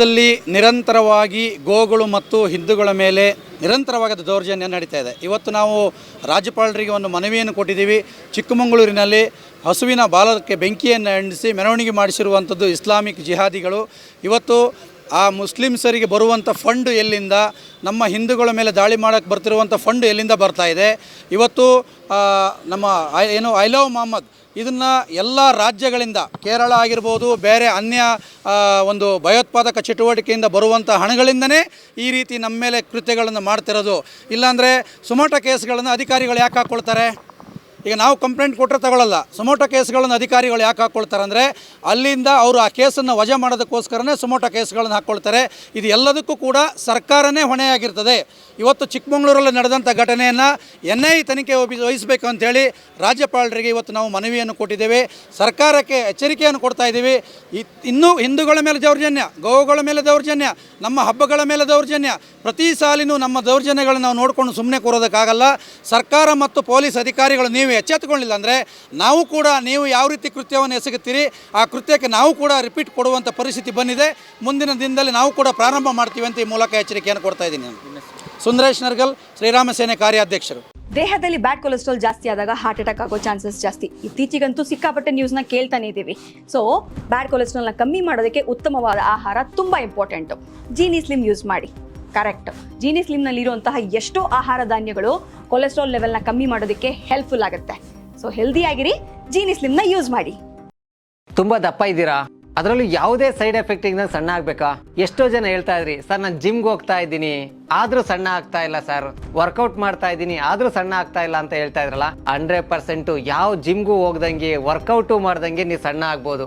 ದಲ್ಲಿ ನಿರಂತರವಾಗಿ ಗೋಗಳು ಮತ್ತು ಹಿಂದೂಗಳ ಮೇಲೆ ನಿರಂತರವಾದ ದೌರ್ಜನ್ಯ ನಡೀತಾ ಇದೆ. ಇವತ್ತು ನಾವು ರಾಜ್ಯಪಾಲರಿಗೆ ಒಂದು ಮನವಿಯನ್ನು ಕೊಟ್ಟಿದ್ದೀವಿ. ಚಿಕ್ಕಮಗಳೂರಿನಲ್ಲಿ ಹಸುವಿನ ಬಾಲಕ್ಕೆ ಬೆಂಕಿಯನ್ನು ಅಂಟಿಸಿ ಮೆರವಣಿಗೆ ಮಾಡಿಸಿರುವಂಥದ್ದು ಇಸ್ಲಾಮಿಕ್ ಜಿಹಾದಿಗಳು. ಇವತ್ತು ಆ ಮುಸ್ಲಿಮ್ಸರಿಗೆ ಬರುವಂಥ ಫಂಡ್ ಎಲ್ಲಿಂದ, ನಮ್ಮ ಹಿಂದೂಗಳ ಮೇಲೆ ದಾಳಿ ಮಾಡೋಕ್ಕೆ ಬರ್ತಿರುವಂಥ ಫಂಡ್ ಎಲ್ಲಿಂದ ಬರ್ತಾ ಇದೆ? ಇವತ್ತು ನಮ್ಮ ಏನು, ಐ ಲವ್ ಮೊಹಮ್ಮದ್, ಇದನ್ನು ಎಲ್ಲ ರಾಜ್ಯಗಳಿಂದ, ಕೇರಳ ಆಗಿರ್ಬೋದು, ಬೇರೆ ಅನ್ಯ ಒಂದು ಭಯೋತ್ಪಾದಕ ಚಟುವಟಿಕೆಯಿಂದ ಬರುವಂಥ ಹಣಗಳಿಂದನೇ ಈ ರೀತಿ ನಮ್ಮ ಮೇಲೆ ಕೃತ್ಯಗಳನ್ನು ಮಾಡ್ತಿರೋದು. ಇಲ್ಲಾಂದರೆ ಸುಮಟ ಕೇಸ್ಗಳನ್ನು ಅಧಿಕಾರಿಗಳು ಯಾಕೆ ಹಾಕ್ಕೊಳ್ತಾರೆ ಈಗ ನಾವು ಕಂಪ್ಲೇಂಟ್ ಕೊಟ್ಟರೆ ತಗೊಳ್ಳಲ್ಲ ಸುಮೋಟೋ ಕೇಸ್ಗಳನ್ನು ಅಧಿಕಾರಿಗಳು ಯಾಕೆ ಹಾಕ್ಕೊಳ್ತಾರೆ ಅಂದರೆ ಅಲ್ಲಿಂದ ಅವರು ಆ ಕೇಸನ್ನು ವಜಾ ಮಾಡೋದಕ್ಕೋಸ್ಕರನೇ ಸುಮೋಟೋ ಕೇಸ್ಗಳನ್ನು ಹಾಕ್ಕೊಳ್ತಾರೆ ಇದು ಎಲ್ಲದಕ್ಕೂ ಕೂಡ ಸರ್ಕಾರನೇ ಹೊಣೆಯಾಗಿರ್ತದೆ. ಇವತ್ತು ಚಿಕ್ಕಮಗಳೂರಲ್ಲಿ ನಡೆದಂಥ ಘಟನೆಯನ್ನು ಎನ್ ಐ ತನಿಖೆ ವಹಿ- ವಹಿಸಬೇಕು ಅಂತೇಳಿ ರಾಜ್ಯಪಾಲರಿಗೆ ಇವತ್ತು ನಾವು ಮನವಿಯನ್ನು ಕೊಟ್ಟಿದ್ದೇವೆ. ಸರ್ಕಾರಕ್ಕೆ ಎಚ್ಚರಿಕೆಯನ್ನು ಕೊಡ್ತಾ ಇದ್ದೀವಿ. ಇನ್ನೂ ಹಿಂದೂಗಳ ಮೇಲೆ ದೌರ್ಜನ್ಯ, ಗೋವುಗಳ ಮೇಲೆ ದೌರ್ಜನ್ಯ, ನಮ್ಮ ಹಬ್ಬಗಳ ಮೇಲೆ ದೌರ್ಜನ್ಯ, ಪ್ರತಿ ಸಾಲಿನೂ ನಮ್ಮ ದೌರ್ಜನ್ಯಗಳನ್ನು ನಾವು ನೋಡಿಕೊಂಡು ಸುಮ್ಮನೆ ಕೂರೋದಕ್ಕಾಗಲ್ಲ. ಸರ್ಕಾರ ಮತ್ತು ಪೊಲೀಸ್ ಅಧಿಕಾರಿಗಳು ನೀವು ಎಚ್ಚೆತ್ತುಕೊಳ್ಳಿಲ್ಲ ಅಂದರೆ ನಾವು ಕೂಡ ನೀವು ಯಾವ ರೀತಿ ಕೃತ್ಯವನ್ನು ಎಸಗುತ್ತೀರಿ, ಆ ಕೃತ್ಯಕ್ಕೆ ನಾವು ಕೂಡ ರಿಪೀಟ್ ಕೊಡುವಂಥ ಪರಿಸ್ಥಿತಿ ಬಂದಿದೆ. ಮುಂದಿನ ದಿನದಲ್ಲಿ ನಾವು ಕೂಡ ಪ್ರಾರಂಭ ಮಾಡ್ತೀವಿ ಅಂತ ಈ ಮೂಲಕ ಎಚ್ಚರಿಕೆಯನ್ನು ಕೊಡ್ತಾ ಇದ್ದೀನಿ ಸುಂದರೇಶ್ ನರ್ಗಲ್, ಶ್ರೀರಾಮ ಸೇನೆ ಕಾರ್ಯಾಧ್ಯಕ್ಷರು. ದೇಹದಲ್ಲಿ ಬ್ಯಾಡ್ ಕೊಲೆಸ್ಟ್ರಾಲ್ ಜಾಸ್ತಿ ಆದಾಗ ಹಾರ್ಟ್ ಅಟ್ಯಾಕ್ ಆಗೋ ಚಾನ್ಸಸ್ ಜಾಸ್ತಿ. ಇತ್ತೀಚೆಗಂತೂ ಸಿಕ್ಕಾಪಟ್ಟೆ ನ್ಯೂಸ್ನ ಕೇಳ್ತಾನೆ ಇದ್ದೀವಿ. ಸೊ ಬ್ಯಾಡ್ ಕೊಲೆಸ್ಟ್ರಾಲ್ನ ಕಮ್ಮಿ ಮಾಡೋದಕ್ಕೆ ಉತ್ತಮವಾದ ಆಹಾರ ತುಂಬ ಇಂಪಾರ್ಟೆಂಟು ಜೀನಿ ಸ್ಲಿಮ್ ಯೂಸ್ ಮಾಡಿ. ಕರೆಕ್ಟ್. ಜೀನಿ ಸ್ಲಿಮ್ನಲ್ಲಿರುವಂತಹ ಎಷ್ಟೋ ಆಹಾರ ಧಾನ್ಯಗಳು ಕೊಲೆಸ್ಟ್ರಾಲ್ ಲೆವೆಲ್ನ ಕಮ್ಮಿ ಮಾಡೋದಕ್ಕೆ ಹೆಲ್ಪ್ಫುಲ್ ಆಗುತ್ತೆ. ಸೊ ಹೆಲ್ದಿ ಆಗಿರಿ ಜೀನಿ ಸ್ಲಿಮ್ನ ಯೂಸ್ ಮಾಡಿ. ತುಂಬಾ ದಪ್ಪ ಇದ್ದೀರಾ? ಅದರಲ್ಲೂ ಯಾವುದೇ ಸೈಡ್ ಎಫೆಕ್ಟ್ ಇದ್ದಾಗ ಸಣ್ಣ ಆಗ್ಬೇಕಾ? ಎಷ್ಟೋ ಜನ ಹೇಳ್ತಾ ಇದ್ರಿ, ಸರ್, ನಾನು ಜಿಮ್ಗೆ ಹೋಗ್ತಾ ಇದ್ದೀನಿ. ಆದ್ರೂ ಸಣ್ಣ ಆಗ್ತಾ ಇಲ್ಲ, ಸರ್. ವರ್ಕೌಟ್ ಮಾಡ್ತಾ ಇದ್ದೀನಿ, ಆದ್ರೂ ಸಣ್ಣ ಆಗ್ತಾ ಇಲ್ಲ ಅಂತ ಹೇಳ್ತಾ ಇದ್ರಲ್ಲ ಹಂಡ್ರೆಡ್ ಪರ್ಸೆಂಟ್ ಯಾವ ಜಿಮ್ಗೂ ಹೋಗ್ದಂಗೆ ವರ್ಕೌಟು ಮಾಡ್ದಂಗೆ ನೀವು ಸಣ್ಣ ಆಗ್ಬೋದು.